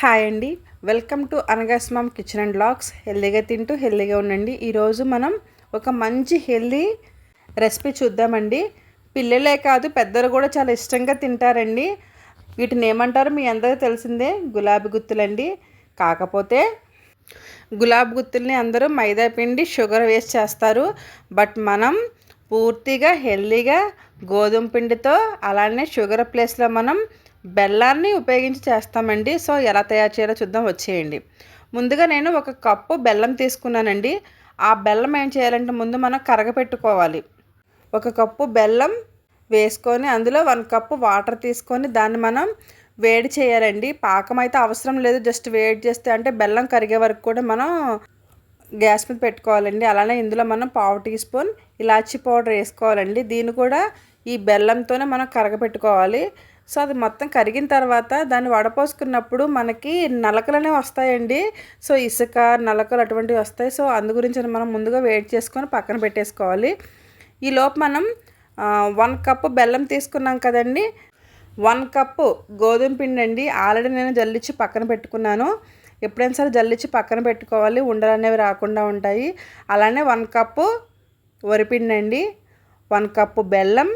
Hi అండి. Welcome to అనగాస్మామ్ kitchen and blogs హెల్దీగా తింటూ హెల్దీగా ఉండండి. ఈరోజు మనం ఒక మంచి హెల్దీ రెసిపీ చూద్దామండి. పిల్లలే కాదు పెద్దలు కూడా చాలా ఇష్టంగా తింటారండి. వీటిని ఏమంటారు మీ అందరికీ తెలిసిందే గులాబీ గుత్తులండి. కాకపోతే గులాబీ గుత్తుల్ని అందరూ మైదా పిండి షుగర్ వేస్ట్ చేస్తారు. బట్ మనం పూర్తిగా హెల్దీగా గోధుమ పిండితో అలానే షుగర్ ప్లేస్లో మనం బెల్లాన్ని ఉపయోగించి చేస్తామండి. సో ఎలా తయారు చేయాలో చూద్దాం. వచ్చేయండి. ముందుగా నేను ఒక కప్పు బెల్లం తీసుకున్నానండి. ఆ బెల్లం ఏం చేయాలంటే ముందు మనం కరగపెట్టుకోవాలి ఒక కప్పు బెల్లం వేసుకొని అందులో వన్ కప్పు వాటర్ తీసుకొని దాన్ని మనం వేడి చేయాలండి. పాకం అయితే అవసరం లేదు. జస్ట్ వేడి చేస్తే అంటే బెల్లం కరిగే వరకు కూడా మనం గ్యాస్ మీద పెట్టుకోవాలండి. అలానే ఇందులో మనం పావు టీ స్పూన్ ఇలాచీ పౌడర్ వేసుకోవాలండి. దీన్ని కూడా ఈ బెల్లంతోనే మనం కరగపెట్టుకోవాలి సో అది మొత్తం కరిగిన తర్వాత దాన్ని వడపోసుకున్నప్పుడు మనకి నలకలనే వస్తాయండి. సో ఇసుక నలకలు అటువంటివి వస్తాయి. సో అందు గురించి మనం ముందుగా వేడి చేసుకొని పక్కన పెట్టేసుకోవాలి. ఈ మనం వన్ కప్పు బెల్లం తీసుకున్నాం కదండి. వన్ కప్పు గోధుమ పిండి అండి. ఆల్రెడీ నేను జల్లిచ్చి పక్కన పెట్టుకున్నాను. ఎప్పుడైనా సరే జల్లిచ్చి పక్కన పెట్టుకోవాలి. ఉండలు అనేవి రాకుండా ఉంటాయి. అలానే వన్ కప్పు వరిపిండి అండి. వన్ కప్పు బెల్లం.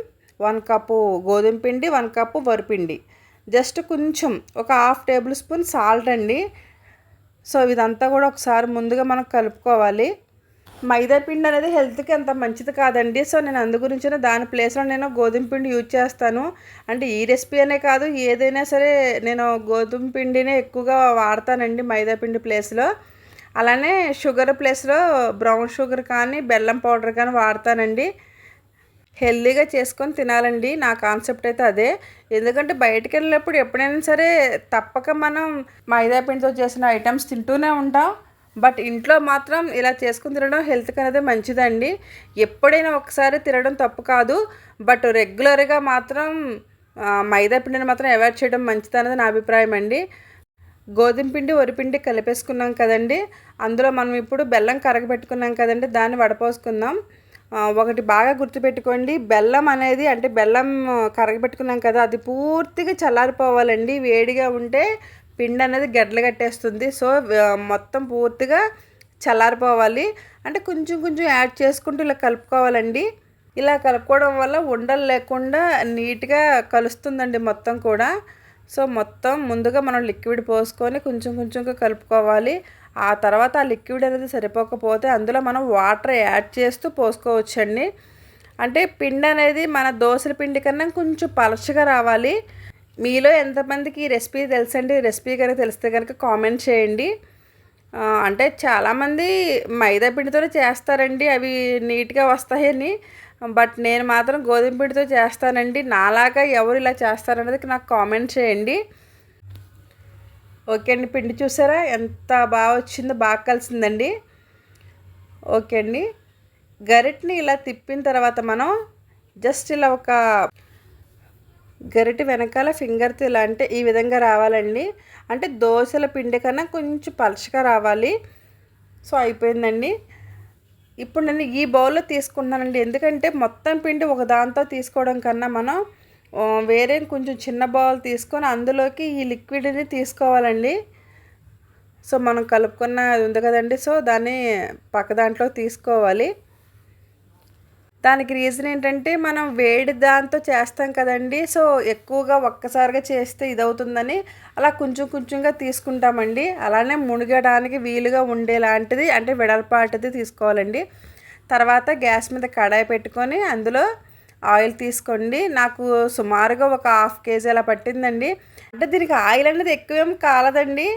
వన్ కప్పు గోధుమ పిండి వన్ కప్పు వరిపిండి జస్ట్ కొంచెం ఒక హాఫ్ టేబుల్ స్పూన్ సాల్ట్ అండి. సో ఇదంతా కూడా ఒకసారి ముందుగా మనం కలుపుకోవాలి. మైదా పిండి అనేది హెల్త్కి అంత మంచిది కాదండి. సో నేను అందు గురించిన దాని ప్లేస్లో నేను గోధుమ పిండి యూజ్ చేస్తాను. అంటే ఈ రెసిపీ అనే కాదు ఏదైనా సరే నేను గోధుమ పిండినే ఎక్కువగా వాడతానండి మైదా పిండి ప్లేస్లో. అలానే షుగర్ ప్లేస్లో బ్రౌన్ షుగర్ కానీ బెల్లం పౌడర్ కానీ వాడతానండి. హెల్దీగా చేసుకొని తినాలండి. నా కాన్సెప్ట్ అయితే అదే. ఎందుకంటే బయటకు వెళ్ళినప్పుడు ఎప్పుడైనా సరే తప్పక మనం మైదా పిండితో చేసిన ఐటమ్స్ తింటూనే ఉంటాం. బట్ ఇంట్లో మాత్రం ఇలా చేసుకుని తినడం హెల్త్కి అనేది మంచిదండి. ఎప్పుడైనా ఒకసారి తినడం తప్పు కాదు. బట్ రెగ్యులర్గా మాత్రం మైదా పిండిని మాత్రం అవాయిడ్ చేయడం మంచిది అనేది నా అభిప్రాయం అండి. గోధుమ పిండి వరిపిండి కలిపేసుకున్నాం కదండి. అందులో మనం ఇప్పుడు బెల్లం కరగబెట్టుకున్నాం కదండి. దాన్ని వడపోసుకుందాం. ఒకటి బాగా గుర్తుపెట్టుకోండి. బెల్లం అనేది అంటే బెల్లం కరగబెట్టుకున్నాం కదా అది పూర్తిగా చల్లారిపోవాలండి. వేడిగా ఉంటే పిండి అనేది గడ్డలు కట్టేస్తుంది. సో మొత్తం పూర్తిగా చల్లారిపోవాలి. అంటే కొంచెం కొంచెం యాడ్ చేసుకుంటూ ఇలా కలుపుకోవాలండి. ఇలా కలుపుకోవడం వల్ల ఉండలు లేకుండా నీట్గా కలుస్తుందండి మొత్తం కూడా. సో మొత్తం ముందుగా మనం లిక్విడ్ పోసుకొని కొంచెం కొంచెంగా కలుపుకోవాలి. ఆ తర్వాత ఆ లిక్విడ్ అనేది సరిపోకపోతే అందులో మనం వాటర్ యాడ్ చేస్తూ పోసుకోవచ్చండి అంటే పిండి అనేది మన దోశల పిండి కన్నా కొంచెం పలచగా రావాలి. మీలో ఎంతమందికి ఈ రెసిపీ తెలుసండి? రెసిపీ కనుక తెలిస్తే కనుక కామెంట్ చేయండి. అంటే చాలామంది మైదా పిండితోనే చేస్తారండి. అవి నీట్గా వస్తాయని. బట్ నేను మాత్రం గోధుమ పిండితో చేస్తానండి. నాలాగా ఎవరు ఇలా చేస్తారనేది నాకు కామెంట్ చేయండి. ఓకే అండి పిండి చూసారా? ఎంత బాగా వచ్చిందో బాగా కలిసిందండి. ఓకే అండి గరిటని ఇలా తిప్పిన తర్వాత మనం జస్ట్ ఇలా ఒక గరిటె వెనకాల ఫింగర్తో ఇలా అంటే ఈ విధంగా రావాలండి. అంటే దోశల పిండి కన్నా కొంచెం పలచగా రావాలి. సో అయిపోయిందండి. ఇప్పుడు నేను ఈ బౌల్లో తీసుకుంటున్నానండి. ఎందుకంటే మొత్తం పిండి ఒక దాంతో తీసుకోవడం కన్నా మనం వేరే కొంచెం చిన్న బౌల్ తీసుకొని అందులోకి ఈ లిక్విడ్ని తీసుకోవాలండి. సో మనం కలుపుకున్న ఉంది కదండి. సో దాన్ని పక్క దాంట్లో తీసుకోవాలి. దానికి రీజన్ ఏంటంటే మనం వేడి దాంతో చేస్తాం కదండి. సో ఎక్కువగా ఒక్కసారిగా చేస్తే ఇదవుతుందని అలా కొంచెం కొంచెంగా తీసుకుంటామండి. అలానే మునిగడానికి వీలుగా ఉండేలాంటిది అంటే వెడల్పాటిది తీసుకోవాలండి. తర్వాత గ్యాస్ మీద కడాయి పెట్టుకొని అందులో ఆయిల్ తీసుకోండి. నాకు సుమారుగా ఒక హాఫ్ కేజీ అలా పట్టిందండి. అంటే దీనికి ఆయిల్ అనేది ఎక్కువేం కాలదండి.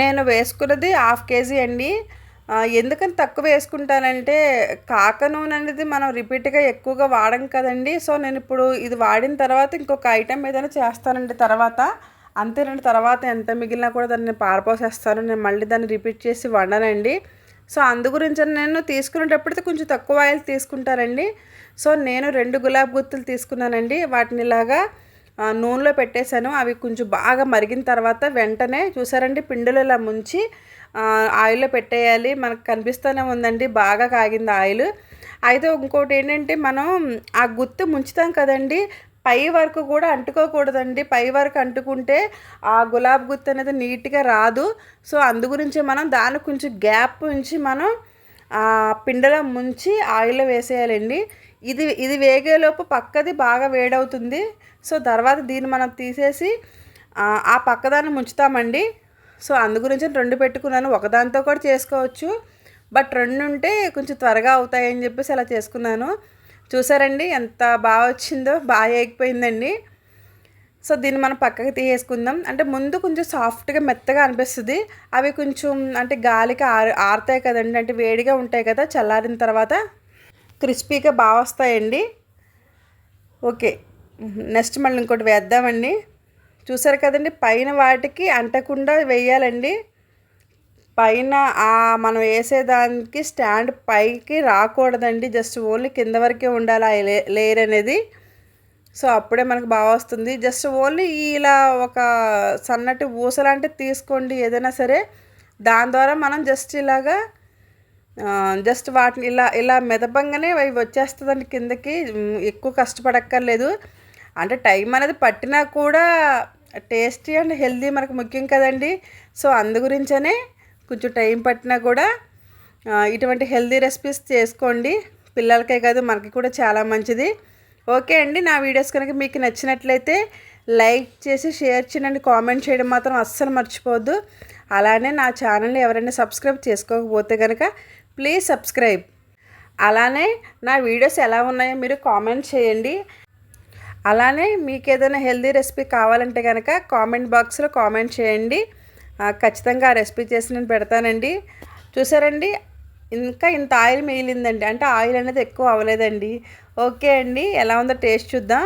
నేను వేసుకున్నది హాఫ్ కేజీ అండి. ఎందుకని తక్కువ వేసుకుంటానంటే కాక నూనె అనేది మనం రిపీట్గా ఎక్కువగా వాడం కదండి. సో నేను ఇప్పుడు ఇది వాడిన తర్వాత ఇంకొక ఐటెం ఏదైనా చేస్తానండి తర్వాత. అంతేనండి తర్వాత ఎంత మిగిలినా కూడా దాన్ని పారపోసేస్తాను. నేను మళ్ళీ దాన్ని రిపీట్ చేసి వండనండి. సో అందు గురించి నేను తీసుకునేటప్పుడైతే కొంచెం తక్కువ ఆయిల్ తీసుకుంటారండి సో నేను రెండు గులాబీ గుత్తులు తీసుకున్నానండి. వాటిని ఇలాగా నూనెలో పెట్టేశాను. అవి కొంచెం బాగా మరిగిన తర్వాత వెంటనే చూసారండి పిండిలో ఇలా ముంచి ఆయిల్లో పెట్టేయాలి. మనకు కనిపిస్తూనే ఉందండి బాగా కాగింది ఆయిల్. అయితే ఇంకోటి ఏంటంటే మనం ఆ గుత్తి ముంచుతాం కదండి పై వరకు కూడా అంటుకోకూడదండి. పై వరకు అంటుకుంటే ఆ గులాబ్ గుత్తి అనేది నీట్గా రాదు. సో అందు గురించి మనం దానికి కొంచెం గ్యాప్ ఉంచి మనం ఆ పిండలో ముంచి ఆయిల్లో వేసేయాలండి. ఇది ఇది వేగేలోపు పక్కది బాగా వేడవుతుంది. సో తర్వాత దీన్ని మనం తీసేసి ఆ పక్కదాన్ని ముంచుతామండి. సో అందు గురించి రెండు పెట్టుకున్నాను. ఒకదాంతో కూడా చేసుకోవచ్చు. బట్ రెండు ఉంటే కొంచెం త్వరగా అవుతాయని చెప్పేసి అలా చేసుకున్నాను. చూసారండి ఎంత బాగా వచ్చిందో బాగా ఎగిపోయిందండి సో దీన్ని మనం పక్కకి తీసేసుకుందాం. అంటే ముందు కొంచెం సాఫ్ట్గా మెత్తగా అనిపిస్తుంది. అవి కొంచెం అంటే గాలికి ఆరు ఆరుతాయి కదండి. అంటే వేడిగా ఉంటాయి కదా చల్లారిన తర్వాత. క్రిస్పీగా బాగా వస్తాయండి ఓకే. నెక్స్ట్ మళ్ళీ ఇంకోటి వేద్దామండి. చూసారు కదండి పైన వాటికి అంటకుండా వేయాలండి. పైన ఆ మనం వేసేదానికి స్టాండ్ పైకి రాకూడదండి జస్ట్ ఓన్లీ కింద వరకే ఉండాలి ఆ లేయర్ అనేది. సో అప్పుడే మనకు బాగా వస్తుంది జస్ట్ ఓన్లీ ఇలా ఒక సన్నటి ఊసలాంటివి తీసుకోండి ఏదైనా సరే. దాని ద్వారా మనం జస్ట్ ఇలాగా జస్ట్ వాటిని ఇలా ఇలా మెదపంగానే అవి వచ్చేస్తుందండి కిందకి. ఎక్కువ కష్టపడక్కర్లేదు. అంటే టైం అనేది పట్టినా కూడా టేస్టీ అండ్ హెల్దీ మనకు ముఖ్యం కదండి. సో అందు గురించనే కొంచెం టైం పట్టినా కూడా ఇటువంటి హెల్దీ రెసిపీస్ చేసుకోండి. పిల్లలకే కాదు మనకి కూడా చాలా మంచిది. ఓకే అండి నా వీడియోస్ కనుక మీకు నచ్చినట్లయితే లైక్ చేసి షేర్ చేయండి కామెంట్ చేయడం మాత్రం అస్సలు మర్చిపోవద్దు. అలానే నా ఛానల్ని ఎవరైనా సబ్స్క్రైబ్ చేసుకోకపోతే కనుక ప్లీజ్ సబ్స్క్రైబ్. అలానే నా వీడియోస్ ఎలా ఉన్నాయో మీరు కామెంట్ చేయండి. అలానే మీకు ఏదైనా హెల్దీ రెసిపీ కావాలంటే కనుక కామెంట్ బాక్స్లో కామెంట్ చేయండి. ఖచ్చితంగా ఆ రెసిపీ చేసి నేను పెడతానండి. చూసారండి? ఇంకా ఇంత ఆయిల్ మిగిలిందండి. అంటే ఆయిల్ అనేది ఎక్కువ అవ్వలేదండి. ఓకే అండి. ఎలా ఉందో టేస్ట్ చూద్దాం.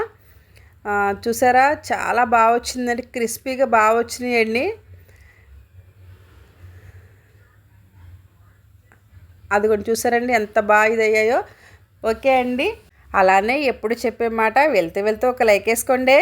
చూసారా? చాలా బాగా వచ్చిందండి. క్రిస్పీగా బాగా వచ్చినాయండి. అది కూడా చూసారండి ఎంత బాగా ఇది అయ్యాయో ఓకే అండి. అలానే ఎప్పుడు చెప్పే మాట వెళ్తే వెళ్తే ఒక లైక్ వేసుకోండి.